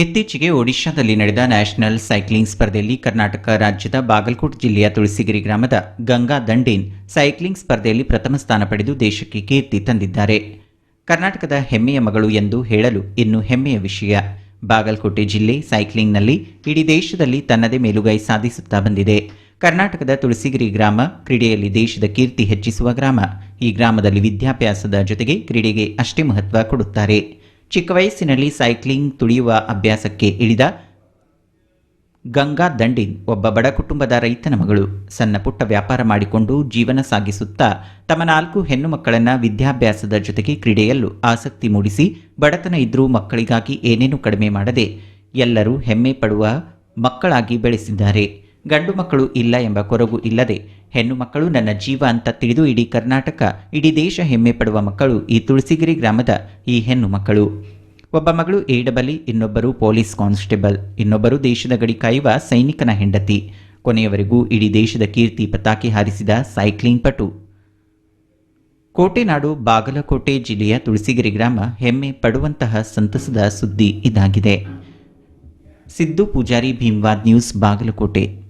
ಇತ್ತೀಚೆಗೆ ಒಡಿಶಾದಲ್ಲಿ ನಡೆದ ನ್ಯಾಷನಲ್ ಸೈಕ್ಲಿಂಗ್ ಸ್ಪರ್ಧೆಯಲ್ಲಿ ಕರ್ನಾಟಕ ರಾಜ್ಯದ ಬಾಗಲಕೋಟೆ ಜಿಲ್ಲೆಯ ತುಳಸಿಗಿರಿ ಗ್ರಾಮದ ಗಂಗಾ ದಂಡೇನ್ ಸೈಕ್ಲಿಂಗ್ ಸ್ಪರ್ಧೆಯಲ್ಲಿ ಪ್ರಥಮ ಸ್ಥಾನ ಪಡೆದು ದೇಶಕ್ಕೆ ಕೀರ್ತಿ ತಂದಿದ್ದಾರೆ. ಕರ್ನಾಟಕದ ಹೆಮ್ಮೆಯ ಮಗಳು ಎಂದು ಹೇಳಲು ಇನ್ನು ಹೆಮ್ಮೆಯ ವಿಷಯ. ಬಾಗಲಕೋಟೆ ಜಿಲ್ಲೆ ಸೈಕ್ಲಿಂಗ್ನಲ್ಲಿ ಇಡೀ ದೇಶದಲ್ಲಿ ತನ್ನದೇ ಮೇಲುಗೈ ಸಾಧಿಸುತ್ತಾ ಬಂದಿದೆ. ಕರ್ನಾಟಕದ ತುಳಸಿಗಿರಿ ಗ್ರಾಮ ಕ್ರೀಡೆಯಲ್ಲಿ ದೇಶದ ಕೀರ್ತಿ ಹೆಚ್ಚಿಸುವ ಗ್ರಾಮ. ಈ ಗ್ರಾಮದಲ್ಲಿ ವಿದ್ಯಾಭ್ಯಾಸದ ಜೊತೆಗೆ ಕ್ರೀಡೆಗೆ ಅಷ್ಟೇ ಮಹತ್ವ ಕೊಡುತ್ತಾರೆ. ಚಿಕ್ಕ ವಯಸ್ಸಿನಲ್ಲಿ ಸೈಕ್ಲಿಂಗ್ ತುಳಿಯುವ ಅಭ್ಯಾಸಕ್ಕೆ ಇಳಿದ ಗಂಗಾ ದಂಡಿನ್ ಒಬ್ಬ ಬಡ ಕುಟುಂಬದ ರೈತನ ಮಗಳು. ಸಣ್ಣ ಪುಟ್ಟ ವ್ಯಾಪಾರ ಮಾಡಿಕೊಂಡು ಜೀವನ ಸಾಗಿಸುತ್ತಾ ತಮ್ಮ ನಾಲ್ಕು ಹೆಣ್ಣು ಮಕ್ಕಳನ್ನ ವಿದ್ಯಾಭ್ಯಾಸದ ಜೊತೆಗೆ ಕ್ರೀಡೆಯಲ್ಲೂ ಆಸಕ್ತಿ ಮೂಡಿಸಿ ಬಡತನ ಇದ್ದರೂ ಮಕ್ಕಳಿಗಾಗಿ ಏನೇನು ಕಡಿಮೆ ಮಾಡದೆ ಎಲ್ಲರೂ ಹೆಮ್ಮೆ ಪಡುವ ಮಕ್ಕಳಾಗಿ ಬೆಳೆಸಿದ್ದಾರೆ. ಗಂಡು ಮಕ್ಕಳು ಇಲ್ಲ ಎಂಬ ಕೊರಗು ಇಲ್ಲದೆ ಹೆಣ್ಣು ಮಕ್ಕಳು ನನ್ನ ಜೀವ ಅಂತ ತಿಳಿದು ಇಡೀ ಕರ್ನಾಟಕ, ಇಡೀ ದೇಶ ಹೆಮ್ಮೆ ಪಡುವ ಮಕ್ಕಳು ಈ ತುಳಸಿಗಿರಿ ಗ್ರಾಮದ ಈ ಹೆಣ್ಣು ಮಕ್ಕಳು. ಒಬ್ಬ ಮಗಳು ಏಡಬಲಿ ಇನ್ನೊಬ್ಬರು ಪೊಲೀಸ್ ಕಾನ್ಸ್ಟೇಬಲ್, ಇನ್ನೊಬ್ಬರು ದೇಶದ ಗಡಿ ಕಾಯುವ ಸೈನಿಕನ ಹೆಂಡತಿ. ಕೊನೆಯವರೆಗೂ ಇಡೀ ದೇಶದ ಕೀರ್ತಿ ಪತಾಕೆ ಹಾರಿಸಿದ ಸೈಕ್ಲಿಂಗ್ ಪಟು. ಕೋಟೆನಾಡು, ಬಾಗಲಕೋಟೆ ಜಿಲ್ಲೆಯ ತುಳಸಿಗಿರಿ ಗ್ರಾಮ ಹೆಮ್ಮೆ ಪಡುವಂತಹ ಸಂತಸದ ಸುದ್ದಿ ಇದಾಗಿದೆ. ಸಿದ್ದು ಪೂಜಾರಿ, ಭೀಮ್ವಾದ್ ನ್ಯೂಸ್, ಬಾಗಲಕೋಟೆ.